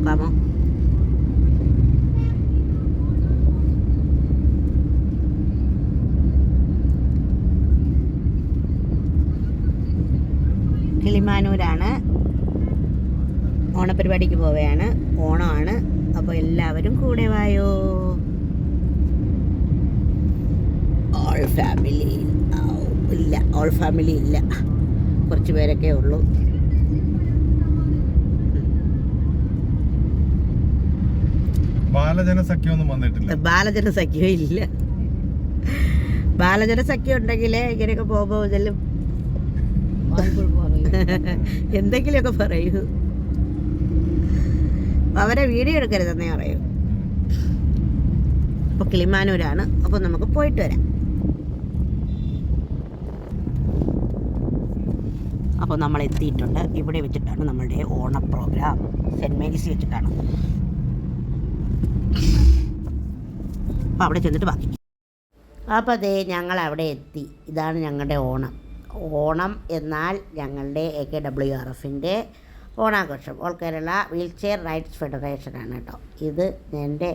നോക്കാമോ കിളിമാനൂരാണ്. ഓണപരിപാടിക്ക് പോവുകയാണ്. ഓണമാണ്. അപ്പോൾ എല്ലാവരും കൂടെ വായോ. ഓൾ ഫാമിലി ഇല്ല. ഓൾ ഫാമിലി ഇല്ല. കുറച്ച് പേരൊക്കെ ഉള്ളൂ. ബാലജന സഖ്യമൊന്നും വന്നിട്ടില്ല. ബാലജന സഖ്യം ഇല്ല ബാലജനസഖ്യം ഉണ്ടെങ്കിലേ ഇങ്ങനെയൊക്കെ പോകുമ്പോൾ ഇതെല്ലാം എന്തെങ്കിലുമൊക്കെ പറയൂ. അവരെ വീഡിയോ എടുക്കരുതെന്നേ പറയൂ. അപ്പോൾ കിളിമാനൂരാണ്. അപ്പോൾ നമുക്ക് പോയിട്ട് വരാം. അപ്പോൾ നമ്മൾ എത്തിയിട്ടുണ്ട് ഇവിടെ വെച്ചിട്ടാണ് നമ്മളുടെ ഓണ പ്രോഗ്രാം സെന്റ് മേരീസ് വെച്ചിട്ടാണ്. അപ്പോൾ അവിടെ ചെന്നിട്ട് ബാക്കി അപ്പോൾ അതേ ഞങ്ങൾ അവിടെ എത്തി. ഇതാണ് ഞങ്ങളുടെ ഓണം. ഓണം എന്നാൽ ഞങ്ങളുടെ എ കെ ഡബ്ല്യു ആർ എഫിന്റെ ഓണാഘോഷം. All Kerala wheelchair rights ഫെഡറേഷനാണ് കേട്ടോ. ഇത് എന്റെ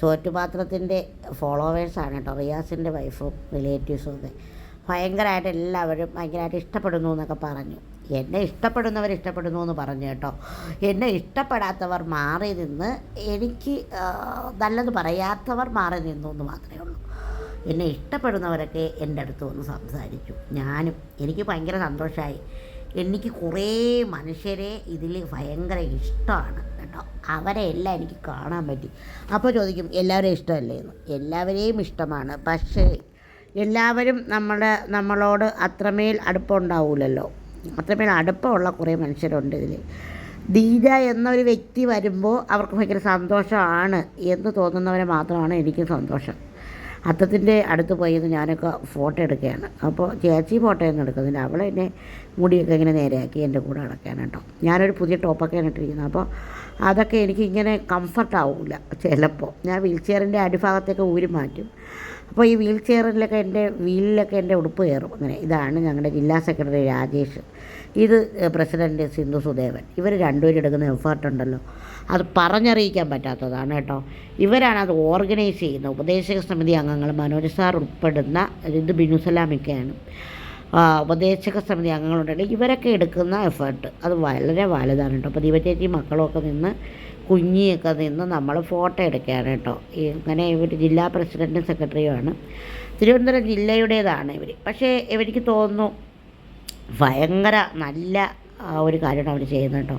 ചോറ്റുപാത്രത്തിന്റെ ഫോളോവേഴ്സാണ് കേട്ടോ. റിയാസിന്റെ വൈഫും റിലേറ്റീവ്സും ഒക്കെ. ഭയങ്കരമായിട്ട് എല്ലാവരും ഭയങ്കരമായിട്ട് ഇഷ്ടപ്പെടുന്നു എന്നൊക്കെ പറഞ്ഞു. എന്നെ ഇഷ്ടപ്പെടുന്നവർ ഇഷ്ടപ്പെടുന്നു എന്ന് പറഞ്ഞു കേട്ടോ. എന്നെ ഇഷ്ടപ്പെടാത്തവർ മാറി നിന്ന് എനിക്ക് നല്ലത് പറയാത്തവർ മാറി നിന്നു എന്ന് മാത്രമേ ഉള്ളൂ. എന്നെ ഇഷ്ടപ്പെടുന്നവരൊക്കെ എന്റെ അടുത്ത് വന്ന് സംസാരിച്ചു. ഞാനും എനിക്ക് ഭയങ്കര സന്തോഷമായി എനിക്ക് കുറേ മനുഷ്യരെ ഇതിൽ ഭയങ്കര ഇഷ്ടമാണ് കേട്ടോ. അവരെ എല്ലാം എനിക്ക് കാണാൻ പറ്റി. അപ്പോൾ ചോദിക്കും എല്ലാവരെയും ഇഷ്ടമല്ലേ എന്ന്? എല്ലാവരെയും ഇഷ്ടമാണ്. പക്ഷേ എല്ലാവരും നമ്മുടെ നമ്മളോട് അത്രമേൽ അടുപ്പമുണ്ടാവില്ലല്ലോ അത്രമേൽ അടുപ്പമുള്ള കുറേ മനുഷ്യരുണ്ട് ഇതിൽ ദീജ എന്നൊരു വ്യക്തി വരുമ്പോൾ അവർക്ക് ഭയങ്കര സന്തോഷമാണ് എന്ന് തോന്നുന്നവരെ മാത്രമാണ് എനിക്ക് സന്തോഷം. അത്തത്തിന്റെ അടുത്ത് പോയത് ഞാനൊക്കെ ഫോട്ടോ എടുക്കുകയാണ്. അപ്പോൾ ചേച്ചി ഫോട്ടോ ഒന്നും എടുക്കുന്നില്ല. അവൾ എന്നെ മുടിയൊക്കെ ഇങ്ങനെ നേരെയാക്കി എന്റെ കൂടെ നടക്കാൻ കേട്ടോ. ഞാനൊരു പുതിയ ടോപ്പൊക്കെയാണ് ഇട്ടിരിക്കുന്നത്. അപ്പോൾ അതൊക്കെ എനിക്ക് ഇങ്ങനെ കംഫർട്ട് ആവില്ല ചിലപ്പോൾ ഞാൻ വീൽ ചെയറിന്റെ അടിഭാഗത്തേക്ക് ഊരി മാറ്റും. അപ്പോൾ ഈ വീൽ ചെയറിലൊക്കെ എന്റെ വീലിലൊക്കെ എന്റെ ഉടുപ്പ് കയറും. അങ്ങനെ ഇതാണ് ഞങ്ങളുടെ ജില്ലാ സെക്രട്ടറി രാജേഷ്. ഇത് പ്രസിഡന്റ് സിന്ധു സുദേവൻ. ഇവർ രണ്ടുപേരും എടുക്കുന്ന എഫേർട്ട് ഉണ്ടല്ലോ. അത് പറഞ്ഞറിയിക്കാൻ പറ്റാത്തതാണ് കേട്ടോ. ഇവരാണ് അത് ഓർഗനൈസ് ചെയ്യുന്നത്. ഉപദേശക സമിതി അംഗങ്ങൾ മനോജ് സാർ ഉൾപ്പെടുന്ന ഇത് ബിനുസലാമിക്കയാണ് ഉപദേശക സമിതി അംഗങ്ങളുണ്ടെങ്കിൽ ഇവരൊക്കെ എടുക്കുന്ന എഫേർട്ട്. അത് വളരെ വലുതാണ് കേട്ടോ. അപ്പോൾ ദീപചേച്ചി മക്കളൊക്കെ നിന്ന് കുഞ്ഞിയൊക്കെ നിന്ന് നമ്മൾ ഫോട്ടോ എടുക്കുകയാണ് കേട്ടോ. ഇങ്ങനെ ഇവർ ജില്ലാ പ്രസിഡന്റും സെക്രട്ടറിയുമാണ്. തിരുവനന്തപുരം ജില്ലയുടേതാണ് ഇവർ പക്ഷേ ഇവർക്ക് തോന്നുന്നു ഭയങ്കര നല്ല ഒരു കാര്യമാണ് അവർ ചെയ്യുന്നത് കേട്ടോ.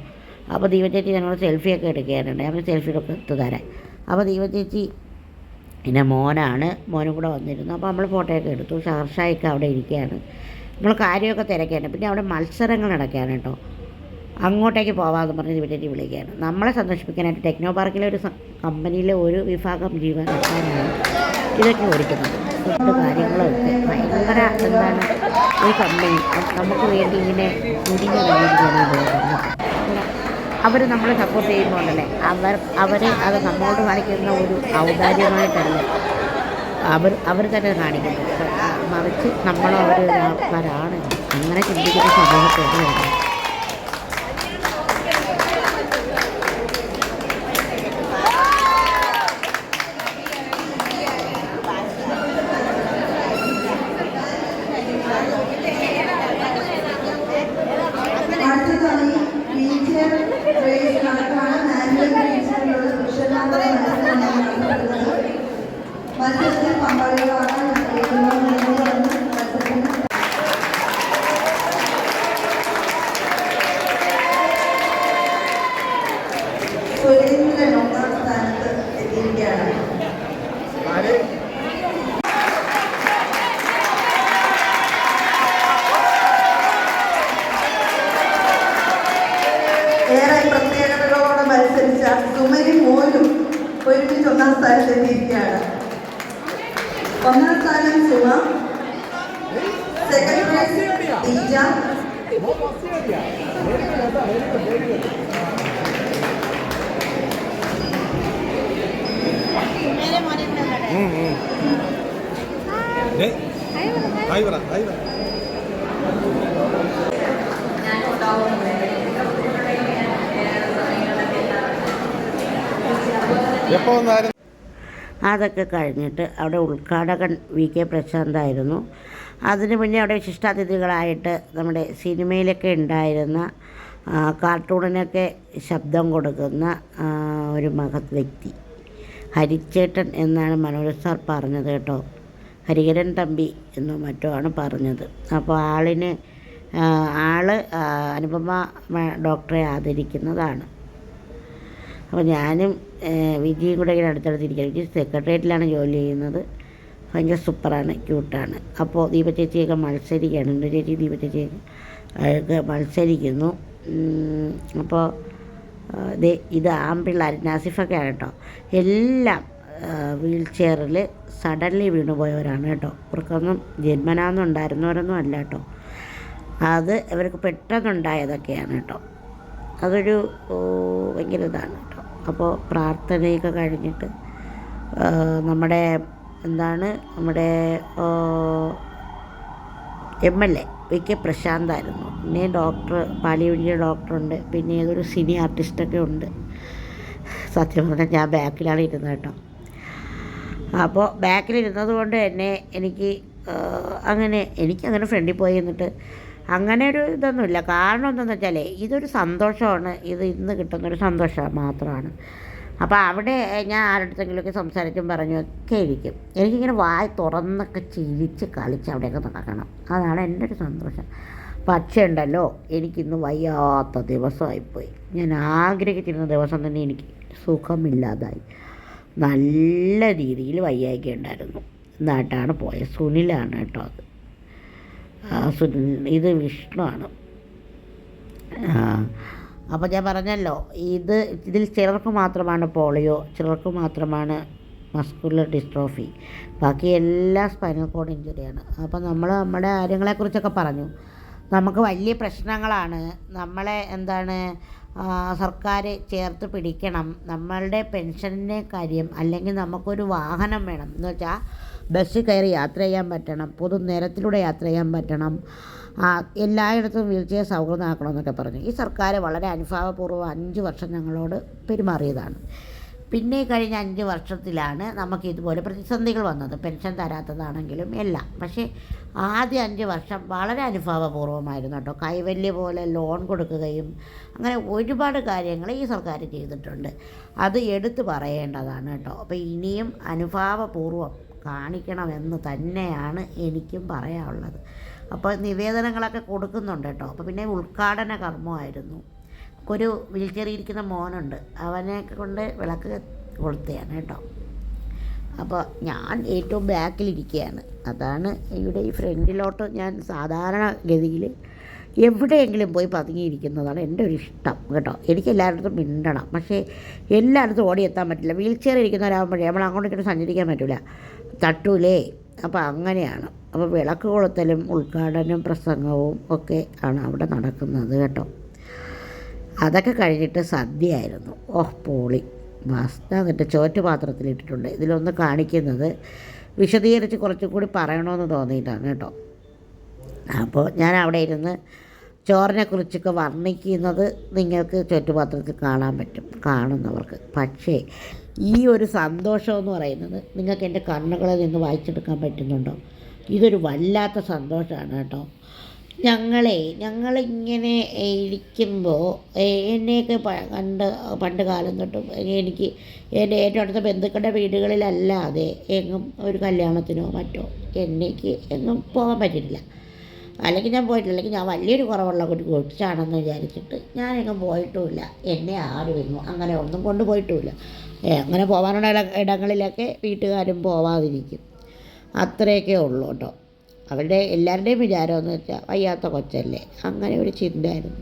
അപ്പോൾ ദീപചേച്ചി ഞങ്ങൾ സെൽഫിയൊക്കെ എടുക്കുകയാണ് അവർ സെൽഫിയൊക്കെ എടുത്ത് തരാം. അപ്പോൾ ദീപചേച്ചി പിന്നെ മോനാണ്. മോനും കൂടെ വന്നിരുന്നു. അപ്പോൾ നമ്മൾ ഫോട്ടോയൊക്കെ എടുത്തു. ഷാർഷായൊക്കെ അവിടെ ഇരിക്കുകയാണ്. നമ്മൾ കാര്യമൊക്കെ തിരക്കുകയാണ് പിന്നെ അവിടെ മത്സരങ്ങൾ നടക്കുകയാണ് കേട്ടോ. അങ്ങോട്ടേക്ക് പോവാമെന്ന് പറഞ്ഞ് ദീപചേച്ചി വിളിക്കുകയാണ്. നമ്മളെ സന്തോഷിപ്പിക്കാനായിട്ട് ടെക്നോ പാർക്കിലെ ഒരു കമ്പനിയിലെ ഒരു വിഭാഗം ജീവനക്കാരാണ് ഇതൊക്കെ ഒരുക്കുന്നത് ഫുഡ് കാര്യങ്ങളൊക്കെ ഭയങ്കര എന്താണ് ഒരു കമ്പനി നമുക്ക് വേണ്ടി ഇങ്ങനെ തുരിഞ്ഞ അവർ നമ്മളെ സപ്പോർട്ട് ചെയ്യുമ്പോഴല്ലേ അവർ അവർ അത് നമ്മളോട് കാണിക്കുന്ന ഒരു ഔദാര്യമായിട്ടല്ല അവർ അവർ തന്നെ കാണിക്കുന്നത്. മറിച്ച് നമ്മളും ആൾക്കാരാണ് അങ്ങനെ ചിന്തിക്കുന്ന സമൂഹത്തോട് ഹായ് ഹായ് അതൊക്കെ കഴിഞ്ഞിട്ട് അവിടെ ഉദ്ഘാടകൻ വി കെ പ്രശാന്തായിരുന്നു. അതിന് മുന്നേ അവിടെ വിശിഷ്ടാതിഥികളായിട്ട് നമ്മുടെ സിനിമയിലൊക്കെ ഉണ്ടായിരുന്ന കാർട്ടൂണിനൊക്കെ ശബ്ദം കൊടുക്കുന്ന ഒരു മഹത് വ്യക്തി. ഹരിച്ചേട്ടൻ എന്നാണ് മനോജ് സാർ പറഞ്ഞത് കേട്ടോ. ഹരിഹരൻ തമ്പി എന്നോ മറ്റോ ആണ് പറഞ്ഞത്. അപ്പോൾ ആളിന് ആൾ അനുപമ ഡോക്ടറെ ആദരിക്കുന്നതാണ്. അപ്പോൾ ഞാനും വിജിയും കൂടെ ഇങ്ങനെ അടുത്തടുത്തിരിക്കുകയാണ്. വിജി സെക്രട്ടേറിയറ്റിലാണ് ജോലി ചെയ്യുന്നത്. ഭയങ്കര സൂപ്പറാണ് ക്യൂട്ടാണ്. അപ്പോൾ ദീപ ചേച്ചിയൊക്കെ മത്സരിക്കുകയാണ്. എന്റെ ചേച്ചി ദീപ മത്സരിക്കുന്നു. അപ്പോൾ ഇത് ആമ്പിള്ളേർ നാസിഫൊക്കെയാണ് കേട്ടോ. എല്ലാം വീൽ ചെയറിൽ സഡൻലി വീണുപോയവരാണ് കേട്ടോ. ഇവർക്കൊന്നും ജന്മനാന്നും ഉണ്ടായിരുന്നവരൊന്നും അല്ല കേട്ടോ. അത് ഇവർക്ക് പെട്ടെന്നുണ്ടായതൊക്കെയാണ് കേട്ടോ. അതൊരു ഭയങ്കര ഇതാണ് കേട്ടോ. അപ്പോൾ പ്രാർത്ഥനയൊക്കെ കഴിഞ്ഞിട്ട് നമ്മുടെ എന്താണ് നമ്മുടെ M L A V K പ്രശാന്തായിരുന്നു. പിന്നെ ഡോക്ടർ പാലിയുഴിയ ഡോക്ടറുണ്ട്. പിന്നെ ഏതൊരു സിനി ആർട്ടിസ്റ്റൊക്കെ ഉണ്ട്. സത്യം പറഞ്ഞാൽ ഞാൻ ബാക്കിലാണ് ഇരുന്നത് കേട്ടോ. അപ്പോൾ ബാക്കിലിരുന്നത് കൊണ്ട് തന്നെ എനിക്ക് അങ്ങനെ എനിക്കങ്ങനെ ഫ്രണ്ടിൽ പോയി എന്നിട്ട് അങ്ങനെ ഒരു ഇതൊന്നുമില്ല. കാരണം എന്താണെന്ന് വെച്ചാൽ ഇതൊരു സന്തോഷമാണ്. ഇത് ഇന്ന് കിട്ടുന്നൊരു സന്തോഷം മാത്രമാണ്. അപ്പോൾ അവിടെ ഞാൻ ആരുടെടുത്തെങ്കിലുമൊക്കെ സംസാരിച്ചും പറഞ്ഞു ഒക്കെ ഇരിക്കും. എനിക്കിങ്ങനെ വായി തുറന്നൊക്കെ ചിരിച്ച് കളിച്ച് അവിടെയൊക്കെ നടക്കണം. അതാണ് എന്റെ ഒരു സന്തോഷം. പക്ഷേ ഉണ്ടല്ലോ എനിക്കിന്ന് വയ്യാത്ത ദിവസമായിപ്പോയി. ഞാൻ ആഗ്രഹിച്ചിരുന്ന ദിവസം തന്നെ എനിക്ക് സുഖമില്ലാതായി. നല്ല രീതിയിൽ വയ്യായ്ക ഉണ്ടായിരുന്നു. എന്നിട്ടാണ് പോയത് സുനിലാണ് കേട്ടോ അത്. സുനിൽ ഇത് വിഷ്ണുവാണ് അപ്പോൾ ഞാൻ പറഞ്ഞല്ലോ ഇത് ഇതിൽ ചിലർക്ക് മാത്രമാണ് പോളിയോ ചിലർക്ക് മാത്രമാണ് മസ്കുലർ ഡിസ്ട്രോഫി. ബാക്കി എല്ലാ സ്പൈനൽ കോഡ് ഇഞ്ചുറിയാണ് അപ്പോൾ നമ്മൾ നമ്മുടെ കാര്യങ്ങളെക്കുറിച്ചൊക്കെ പറഞ്ഞു. നമുക്ക് വലിയ പ്രശ്നങ്ങളാണ്. നമ്മളെ എന്താണ് സർക്കാർ ചേർത്ത് പിടിക്കണം. നമ്മളുടെ പെൻഷന്റെ കാര്യം അല്ലെങ്കിൽ നമുക്കൊരു വാഹനം വേണം. എന്ന് വെച്ചാൽ ബസ്സിൽ കയറി യാത്ര ചെയ്യാൻ പറ്റണം പൊതു നിരത്തിലൂടെ യാത്ര ചെയ്യാൻ പറ്റണം എല്ലായിടത്തും വീൽ ചെയർ സൗഹൃദമാക്കണമെന്നൊക്കെ പറഞ്ഞു. ഈ സർക്കാർ വളരെ അനുഭാവപൂർവം അഞ്ച് വർഷം ഞങ്ങളോട് പെരുമാറിയതാണ്. പിന്നെ കഴിഞ്ഞ അഞ്ച് വർഷത്തിലാണ് നമുക്ക് ഇതുപോലെ പ്രതിസന്ധികൾ വന്നത്. പെൻഷൻ തരാത്തതാണെങ്കിലും എല്ലാം. പക്ഷേ ആദ്യ അഞ്ച് വർഷം വളരെ അനുഭാവപൂർവമായിരുന്നു കേട്ടോ. കൈവല്യ പോലെ ലോൺ കൊടുക്കുകയും അങ്ങനെ ഒരുപാട് കാര്യങ്ങൾ ഈ സർക്കാർ ചെയ്തിട്ടുണ്ട്. അത് എടുത്തു പറയേണ്ടതാണ് കേട്ടോ. അപ്പോൾ ഇനിയും അനുഭാവപൂർവം കാണിക്കണമെന്ന് തന്നെയാണ് എനിക്കും പറയാനുള്ളത്. അപ്പോൾ നിവേദനങ്ങളൊക്കെ കൊടുക്കുന്നുണ്ട് കേട്ടോ. അപ്പോൾ പിന്നെ ഉദ്ഘാടന കർമ്മമായിരുന്നു. ഒരു വീൽചെയറിൽ ഇരിക്കുന്ന മോനുണ്ട്. അവനെ കൊണ്ട് വിളക്ക് കൊളുത്തുകയാണ് കേട്ടോ. അപ്പോൾ ഞാൻ ഏറ്റവും ബാക്കിലിരിക്കുകയാണ്. അതാണ് ഇവിടെ ഈ ഫ്രണ്ടിലോട്ട് ഞാൻ സാധാരണ ഗതിയിൽ എവിടെയെങ്കിലും പോയി പതുങ്ങിയിരിക്കുന്നതാണ് എന്റെ ഒരു ഇഷ്ടം കേട്ടോ. എനിക്ക് എല്ലായിടത്തും മിണ്ടണം. പക്ഷേ എല്ലായിടത്തും ഓടിയെത്താൻ പറ്റില്ല. വീൽ ചെയർ ഇരിക്കുന്നവരാകുമ്പോഴേ നമ്മൾ അങ്ങോട്ടും ഇങ്ങോട്ടും സഞ്ചരിക്കാൻ പറ്റില്ല തട്ടൂലേ. അപ്പോൾ അങ്ങനെയാണ്. അപ്പോൾ വിളക്ക് കൊളുത്തലും ഉദ്ഘാടനം പ്രസംഗവും ഒക്കെ ആണ് അവിടെ നടക്കുന്നത് കേട്ടോ. അതൊക്കെ കഴിഞ്ഞിട്ട് സദ്യയായിരുന്നു. ഓഹ് പോളി. മസ്ത എന്നിട്ട് ചോറ്റ് പാത്രത്തിലിട്ടിട്ടുണ്ട് ഇതിലൊന്ന് കാണിക്കുന്നത് വിശദീകരിച്ച് കുറച്ചും കൂടി പറയണമെന്ന് തോന്നിയിട്ടാണ് കേട്ടോ. അപ്പോൾ ഞാൻ അവിടെ ഇരുന്ന് ചോറിനെക്കുറിച്ചൊക്കെ വർണിക്കുന്നത് നിങ്ങൾക്ക് ചുറ്റുപാത്രത്തിൽ കാണാൻ പറ്റും. കാണുന്നവർക്ക്. പക്ഷേ ഈ ഒരു സന്തോഷം എന്ന് പറയുന്നത് നിങ്ങൾക്ക് എന്റെ കണ്ണുകളിൽ നിന്ന് വായിച്ചെടുക്കാൻ പറ്റുന്നുണ്ടോ? ഇതൊരു വല്ലാത്ത സന്തോഷമാണ് കേട്ടോ. ഞങ്ങളെ ഞങ്ങളിങ്ങനെ ഇരിക്കുമ്പോൾ എന്നെയൊക്കെ കണ്ട് പണ്ട് കാലം തൊട്ടും എനിക്ക് എന്റെ ഏറ്റവും അടുത്ത ബന്ധുക്കളുടെ വീടുകളിലല്ലാതെ എങ്ങും ഒരു കല്യാണത്തിനോ മറ്റോ എന്നേക്ക് എങ്ങും പോകാൻ പറ്റിയിട്ടില്ല. അല്ലെങ്കിൽ ഞാൻ പോയിട്ടില്ല അല്ലെങ്കിൽ ഞാൻ വലിയൊരു കുറവുള്ള ഒരു കൊച്ചാണെന്ന് വിചാരിച്ചിട്ട് ഞാൻ എങ്ങും പോയിട്ടുമില്ല. എന്നെ ആരും എങ്ങും അങ്ങനെ ഒന്നും കൊണ്ടുപോയിട്ടുമില്ല. അങ്ങനെ പോകാനുള്ള ഇട ഇടങ്ങളിലൊക്കെ വീട്ടുകാരും പോവാതിരിക്കും. അത്രയൊക്കെ ഉള്ളൂ കേട്ടോ. അവരുടെ എല്ലാവരുടെയും വിചാരം എന്ന് വെച്ചാൽ വയ്യാത്ത കൊച്ചല്ലേ. അങ്ങനെ ഒരു ചിന്തയായിരുന്നു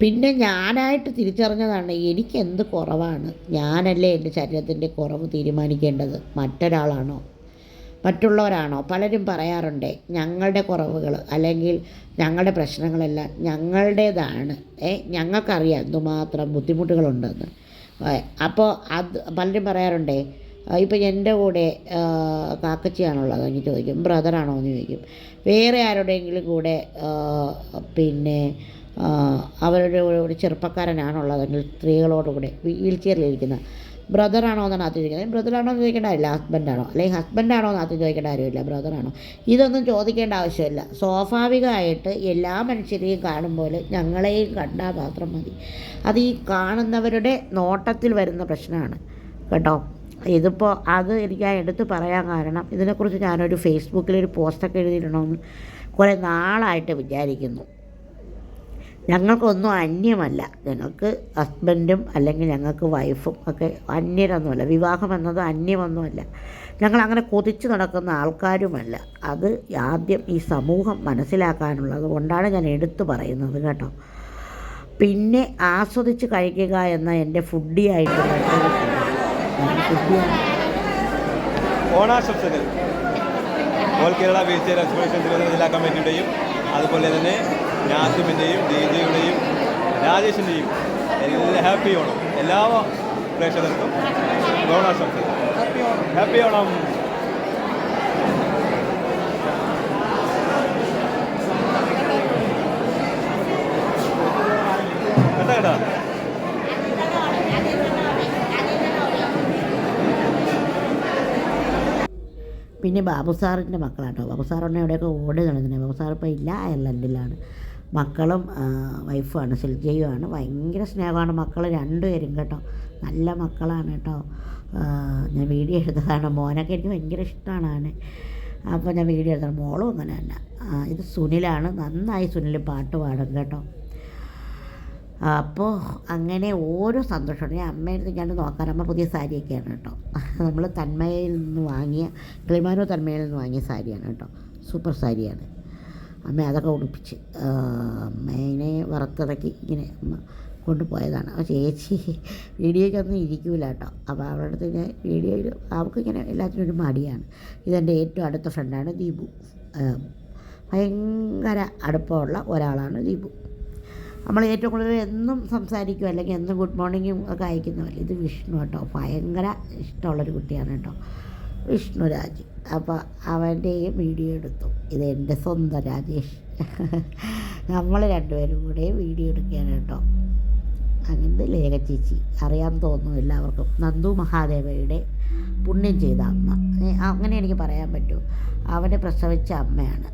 പിന്നെ ഞാനായിട്ട് തിരിച്ചറിഞ്ഞതാണ് എനിക്ക് എന്ത് കുറവാണ്. ഞാനല്ലേ എന്റെ ശരീരത്തിന്റെ കുറവ് തീരുമാനിക്കേണ്ടത്? മറ്റൊരാളാണോ? മറ്റുള്ളവരാണോ? പലരും പറയാറുണ്ട് ഞങ്ങളുടെ കുറവുകൾ അല്ലെങ്കിൽ ഞങ്ങളുടെ പ്രശ്നങ്ങളെല്ലാം ഞങ്ങളുടേതാണ്. ഏ ഞങ്ങൾക്കറിയാം എന്തുമാത്രം ബുദ്ധിമുട്ടുകളുണ്ടെന്ന്. അപ്പോൾ അത് പലരും പറയാറുണ്ട് ഇപ്പം എന്റെ കൂടെ കാക്കച്ചിയാണുള്ളത് എന്ന് ചോദിക്കും ബ്രദറാണോ? എന്ന് ചോദിക്കും. വേറെ ആരുടെയെങ്കിലും കൂടെ പിന്നെ അവരുടെ ഒരു ചെറുപ്പക്കാരനാണുള്ളതെങ്കിൽ സ്ത്രീകളോട് കൂടെ വീൽ ചെയറിലിരിക്കുന്ന ബ്രദറാണോ എന്നാണ് ആദ്യം ചോദിക്കുന്നത് ബ്രദറാണോ എന്ന് ചോദിക്കേണ്ട കാര്യമില്ല ഹസ്ബൻഡാണോ? അല്ലെങ്കിൽ ഹസ്ബൻഡാണോ എന്ന് ആദ്യം ചോദിക്കേണ്ട കാര്യമില്ല ബ്രദറാണോ? ഇതൊന്നും ചോദിക്കേണ്ട ആവശ്യമില്ല. സ്വാഭാവികമായിട്ട് എല്ലാ മനുഷ്യരെയും കാണുമ്പോൾ ഞങ്ങളെയും കണ്ടാൽ മാത്രം മതി. അത് ഈ കാണുന്നവരുടെ നോട്ടത്തിൽ വരുന്ന പ്രശ്നമാണ്. കേട്ടോ? ഇതിപ്പോൾ അത് എനിക്ക് ആ എടുത്ത് പറയാൻ കാരണം ഇതിനെക്കുറിച്ച് ഞാനൊരു ഫേസ്ബുക്കിലൊരു പോസ്റ്റൊക്കെ എഴുതിയിടണമെന്ന് കുറേ നാളായിട്ട് വിചാരിക്കുന്നു. ഞങ്ങൾക്കൊന്നും അന്യമല്ല. ഞങ്ങൾക്ക് ഹസ്ബൻഡും അല്ലെങ്കിൽ ഞങ്ങൾക്ക് വൈഫും ഒക്കെ അന്യരൊന്നുമല്ല. വിവാഹം എന്നത് അന്യമൊന്നുമല്ല. ഞങ്ങളങ്ങനെ കൊതിച്ചു നടക്കുന്ന ആൾക്കാരുമല്ല. അത് ആദ്യം ഈ സമൂഹം മനസ്സിലാക്കാനുള്ളത് കൊണ്ടാണ് ഞാൻ എടുത്തു പറയുന്നത് കേട്ടോ. പിന്നെ ആസ്വദിച്ച് കഴിക്കുക എന്ന എന്റെ ഫുഡി ആയിട്ടുള്ള ഓണാശംസകൾ. ഓൾ കേരള ജില്ലാ അതുപോലെ തന്നെ നാസിമിന്റെയും ദീജയുടെയും ജെയുടെയും രാജേഷിന്റെയും എല്ലാ ഹാപ്പി ഓണം. എല്ലാ പ്രേക്ഷകർക്കും ഓണാശംസകൾ. ഹാപ്പി ഓണം. പിന്നെ ബാബു സാറിന്റെ മക്കളാട്ടോ. ബാബു സാറിനെ എവിടെയൊക്കെ ഓടി നടക്കുന്നത് ബാബു സാർ ഇപ്പോൾ ഇല്ല അയർലൻഡിലാണ് മക്കളും വൈഫുമാണ് സിൽജയുമാണ് ഭയങ്കര സ്നേഹമാണ് മക്കൾ രണ്ടുപേരും കേട്ടോ. നല്ല മക്കളാണ് കേട്ടോ. ഞാൻ വീഡിയോ എടുത്തതാണ്. മോനൊക്കെ എനിക്ക് ഭയങ്കര ഇഷ്ടമാണ് അവനെ. അപ്പോൾ ഞാൻ വീഡിയോ എടുത്തത് മോളും അങ്ങനെ തന്നെ. ഇത് സുനിലാണ്. നന്നായി സുനിൽ പാട്ട് പാടും കേട്ടോ. അപ്പോൾ അങ്ങനെ ഓരോ സന്തോഷമുണ്ട് ഞാൻ അമ്മയെടുത്ത് ഞാൻ നോക്കാൻ അമ്മ പുതിയ സാരിയൊക്കെയാണ് കേട്ടോ. നമ്മൾ തന്മയിൽ നിന്ന് വാങ്ങിയ ക്ലിമാനോ തന്മയിൽ നിന്ന് വാങ്ങിയ സാരിയാണ് കേട്ടോ. സൂപ്പർ സാരിയാണ്. അമ്മ അതൊക്കെ ഉടുപ്പിച്ച് അമ്മേനെ വറുത്തിറക്കി ഇങ്ങനെ കൊണ്ടുപോയതാണ്. അപ്പോൾ ചേച്ചി വീഡിയോയ്ക്കൊന്നും ഇരിക്കൂല കേട്ടോ. അപ്പോൾ അവരുടെ അടുത്ത് ഞാൻ വീഡിയോയിൽ അവൾക്ക് ഇങ്ങനെ എല്ലാത്തിനും ഒരു മടിയാണ്. ഇതെന്റെ ഏറ്റവും അടുത്ത ഫ്രണ്ടാണ് ദീപു. ഭയങ്കര അടുപ്പമുള്ള ഒരാളാണ് ദീപു. നമ്മൾ ഏറ്റവും കൂടുതൽ എന്നും സംസാരിക്കും അല്ലെങ്കിൽ എന്നും ഗുഡ് മോർണിംഗും ഒക്കെ അയക്കുന്നവല്ല ഇത് വിഷ്ണു കേട്ടോ. ഭയങ്കര ഇഷ്ടമുള്ളൊരു കുട്ടിയാണ് കേട്ടോ. വിഷ്ണു രാജ് അപ്പോൾ അവന്റെയും വീഡിയോ എടുത്തു. ഇത് എന്റെ സ്വന്തം രാജേഷ്. നമ്മൾ രണ്ടുപേരും കൂടെ വീഡിയോ എടുക്കുകയാണ് കേട്ടോ. അങ്ങനെ ലേഖ ചേച്ചി. അറിയാൻ തോന്നുന്നു എല്ലാവർക്കും. നന്ദു മഹാദേവയുടെ പുണ്യം ചെയ്ത അമ്മ. അങ്ങനെ എനിക്ക് പറയാൻ പറ്റൂ. അവനെ പ്രസവിച്ച അമ്മയാണ്.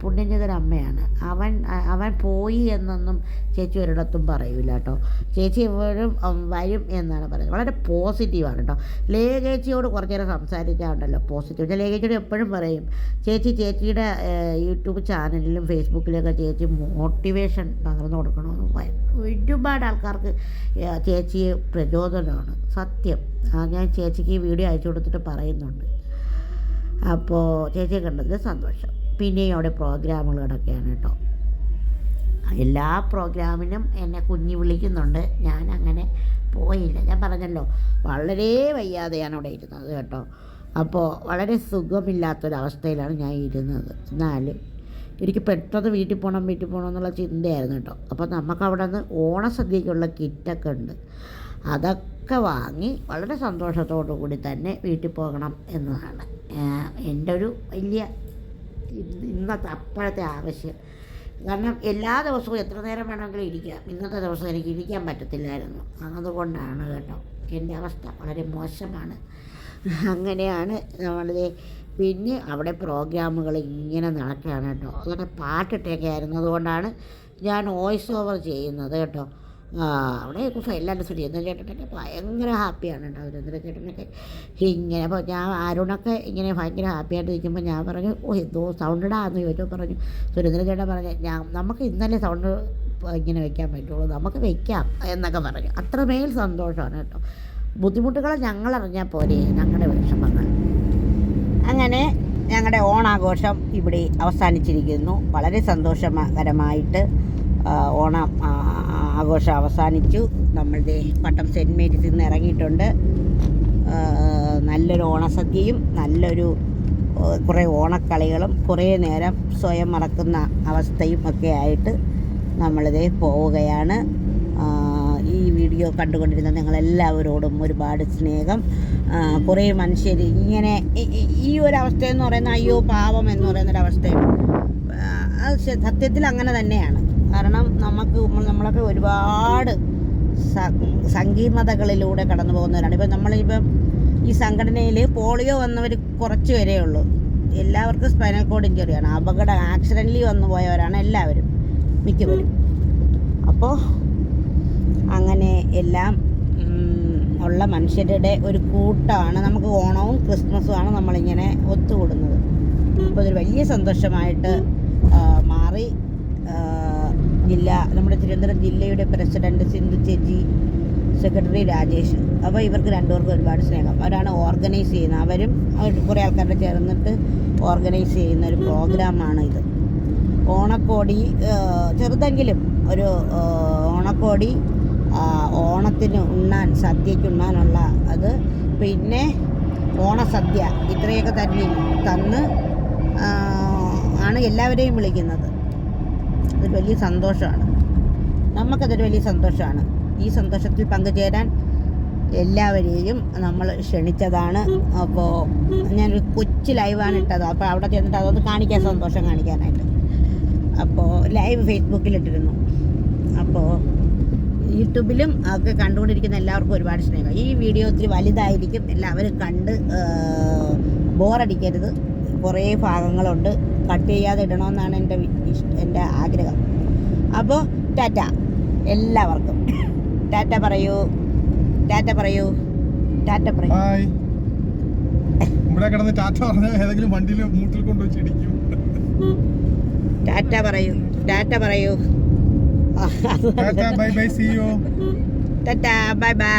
പുണ്യം ചെയ്തൊരു അമ്മയാണ്. അവൻ അവൻ പോയി എന്നൊന്നും ചേച്ചി ഒരിടത്തും പറയൂല കേട്ടോ. ചേച്ചി എപ്പോഴും വരും എന്നാണ് പറയുന്നത്. വളരെ പോസിറ്റീവാണ് കേട്ടോ. ലേഖേച്ചിയോട് കുറച്ച് നേരം സംസാരിക്കാറുണ്ടല്ലോ പോസിറ്റീവ് ലേഖേച്ചിയോട് എപ്പോഴും പറയും ചേച്ചി ചേച്ചിയുടെ യൂട്യൂബ് ചാനലിലും ഫേസ്ബുക്കിലൊക്കെ ചേച്ചി മോട്ടിവേഷൻ പകർന്നു കൊടുക്കണമെന്ന് ഒരുപാട് ആൾക്കാർക്ക് ചേച്ചി ചേച്ചിയെ പ്രചോദനമാണ്. സത്യം. ആ, ഞാൻ ചേച്ചിക്ക് വീഡിയോ അയച്ചു കൊടുത്തിട്ട് പറയുന്നുണ്ട്. അപ്പോൾ ചേച്ചിയെ കണ്ടതിൽ സന്തോഷം. പിന്നെയും അവിടെ പ്രോഗ്രാമുകൾ കിടക്കുകയാണ് കേട്ടോ. എല്ലാ പ്രോഗ്രാമിനും എന്നെ കുഞ്ഞി വിളിക്കുന്നുണ്ട്. ഞാൻ അങ്ങനെ പോയില്ല. ഞാൻ പറഞ്ഞല്ലോ വളരെ വയ്യാതെയാണ് അവിടെ ഇരുന്നത് കേട്ടോ. അപ്പോൾ വളരെ സുഖമില്ലാത്തൊരവസ്ഥയിലാണ് ഞാൻ ഇരുന്നത്. എന്നാലും എനിക്ക് പെട്ടെന്ന് വീട്ടിൽ പോകണം വീട്ടിൽ പോകണം എന്നുള്ള ചിന്തയായിരുന്നു കേട്ടോ. അപ്പോൾ നമുക്ക് അവിടെ നിന്ന് ഓണസദ്യക്കുള്ള കിറ്റൊക്കെ ഉണ്ട്. അതൊക്കെ വാങ്ങി വളരെ സന്തോഷത്തോടു കൂടി തന്നെ വീട്ടിൽ പോകണം എന്നതാണ്. എന്റെ ഒരു വലിയ ഇന്ന് ഇന്നത്തെ അപ്പോഴത്തെ ആവശ്യം. കാരണം എല്ലാ ദിവസവും എത്ര നേരം വേണമെങ്കിലും ഇരിക്കാം. ഇന്നത്തെ ദിവസം എനിക്ക് ഇരിക്കാൻ പറ്റത്തില്ലായിരുന്നു. അതുകൊണ്ടാണ് കേട്ടോ എന്റെ അവസ്ഥ വളരെ മോശമാണ്. അങ്ങനെയാണ് നമ്മളിത് പിന്നെ അവിടെ പ്രോഗ്രാമുകൾ ഇങ്ങനെ നടക്കുകയാണ് കേട്ടോ. അങ്ങനെ പാട്ടിട്ടൊക്കെ ആയിരുന്നു. അതുകൊണ്ടാണ് ഞാൻ വോയിസ് ഓവർ ചെയ്യുന്നത് കേട്ടോ. ആ അവിടെ എല്ലാവരും എന്ന് ചേട്ടനൊക്കെ ഭയങ്കര ഹാപ്പിയാണ് കേട്ടോ സുരേന്ദ്ര ചേട്ടനൊക്കെ ഇങ്ങനെ അപ്പോൾ ഞാൻ അരുണൊക്കെ ഇങ്ങനെ ഭയങ്കര ഹാപ്പിയായിട്ട് നിൽക്കുമ്പോൾ ഞാൻ പറഞ്ഞു ഓ എന്തോ സൗണ്ട് ഇടാന്ന് ചോദിച്ചു പറഞ്ഞു സുരേന്ദ്ര ചേട്ടൻ പറഞ്ഞു ഞാൻ നമുക്ക് ഇന്നലെ സൗണ്ട് ഇങ്ങനെ വെക്കാൻ പറ്റുള്ളൂ. നമുക്ക് വെക്കാം എന്നൊക്കെ പറഞ്ഞു. അത്രമേൽ സന്തോഷമാണ് കേട്ടോ. ബുദ്ധിമുട്ടുകൾ ഞങ്ങൾ അറിഞ്ഞാൽ പോരെ ഞങ്ങളുടെ വിഷമങ്ങൾ. അങ്ങനെ ഞങ്ങളുടെ ഓണാഘോഷം ഇവിടെ അവസാനിച്ചിരിക്കുന്നു. വളരെ സന്തോഷകരമായിട്ട് ഓണം ആഘോഷം അവസാനിച്ചു. നമ്മളുടെ പട്ടം സെന്റ് മേരീസിൽ നിന്ന് ഇറങ്ങിയിട്ടുണ്ട്. നല്ലൊരു ഓണസദ്യയും നല്ലൊരു കുറേ ഓണക്കളികളും കുറേ നേരം സ്വയം മറക്കുന്ന അവസ്ഥയും ഒക്കെ ആയിട്ട് നമ്മളിതേ പോവുകയാണ്. ഈ വീഡിയോ കണ്ടുകൊണ്ടിരുന്ന നിങ്ങളെല്ലാവരോടും ഒരുപാട് സ്നേഹം. കുറേ മനുഷ്യർ ഇങ്ങനെ ഈ- ഒരു അവസ്ഥയെന്ന് പറയുന്ന അയ്യോ പാവം എന്ന് പറയുന്നൊരവസ്ഥയാണ് സത്യത്തിൽ അങ്ങനെ തന്നെയാണ്. കാരണം നമുക്ക് നമ്മളൊക്കെ ഒരുപാട് സങ്കീർണതകളിലൂടെ കടന്നു പോകുന്നവരാണ്. ഇപ്പം നമ്മളിപ്പം ഈ സംഘടനയിൽ പോളിയോ വന്നവർ കുറച്ച് പേരേ ഉള്ളൂ. എല്ലാവർക്കും സ്പൈനൽ കോഡ് ഇഞ്ചുറിയാണ് അപകട ആക്സിഡന്റലി വന്നു പോയവരാണ് എല്ലാവരും മിക്കവരും. അപ്പോൾ അങ്ങനെ എല്ലാം ഉള്ള മനുഷ്യരുടെ ഒരു കൂട്ടമാണ് നമുക്ക് ഓണവും ക്രിസ്മസുമാണ് നമ്മളിങ്ങനെ ഒത്തുകൂടുന്നത്. അപ്പോൾ ഒരു വലിയ സന്തോഷമായിട്ട് മാറി ജില്ല നമ്മുടെ തിരുവനന്തപുരം ജില്ലയുടെ പ്രസിഡന്റ് സിന്ധു ചേച്ചി സെക്രട്ടറി രാജേഷ് അപ്പോൾ ഇവർക്ക് രണ്ടുപേർക്കും ഒരുപാട് സ്നേഹം. അവരാണ് ഓർഗനൈസ് ചെയ്യുന്നത്. അവരും കുറേ ആൾക്കാരുടെ ചേർന്നിട്ട് ഓർഗനൈസ് ചെയ്യുന്ന ഒരു പ്രോഗ്രാമാണ് ഇത്. ഓണക്കോടി ചെറുതെങ്കിലും ഒരു ഓണക്കോടി ഓണത്തിന് ഉണ്ണാൻ സദ്യയ്ക്ക് ഉണ്ണാനുള്ള അത് പിന്നെ ഓണസദ്യ ഇത്രയൊക്കെ തന്നെ തന്ന് ആണ് എല്ലാവരെയും വിളിക്കുന്നത്. അതൊരു വലിയ സന്തോഷമാണ്. നമുക്കതൊരു വലിയ സന്തോഷമാണ്. ഈ സന്തോഷത്തിൽ പങ്കുചേരാൻ എല്ലാവരെയും നമ്മൾ ക്ഷണിച്ചതാണ്. അപ്പോൾ ഞാനൊരു കൊച്ചു ലൈവാണ് ഇട്ടത്. അപ്പോൾ അവിടെ ചെന്നിട്ട് അതൊന്ന് കാണിക്കാൻ സന്തോഷം കാണിക്കാനായിട്ട്. അപ്പോൾ ലൈവ് ഫേസ്ബുക്കിലിട്ടിരുന്നു. അപ്പോൾ യൂട്യൂബിലും ഒക്കെ കണ്ടുകൊണ്ടിരിക്കുന്ന എല്ലാവർക്കും ഒരുപാട് സ്നേഹം. ഈ വീഡിയോ ഒത്തിരി വലുതായിരിക്കും. എല്ലാവരും കണ്ട് ബോറടിക്കരുത്. കുറേ ഭാഗങ്ങളുണ്ട്. കട്ട് ചെയ്യാതെ ഇടണമെന്നാണ് എന്റെ എന്റെ ആഗ്രഹം. അപ്പോൾ ടാറ്റ. എല്ലാവർക്കും. ടാറ്റ പറയൂ. ടാറ്റ പറയൂ. ടാറ്റ പറയൂ. ഇവിടെ കിടന്ന് ടാറ്റ പറഞ്ഞ ഏതെങ്കിലും വണ്ടിയിൽ മൂട്ടിൽ കൊണ്ടുവച്ച് ഇടിക്കും. ടാറ്റ പറയൂ. ടാറ്റ പറയൂ. Tata bye bye see you. Tata bye bye.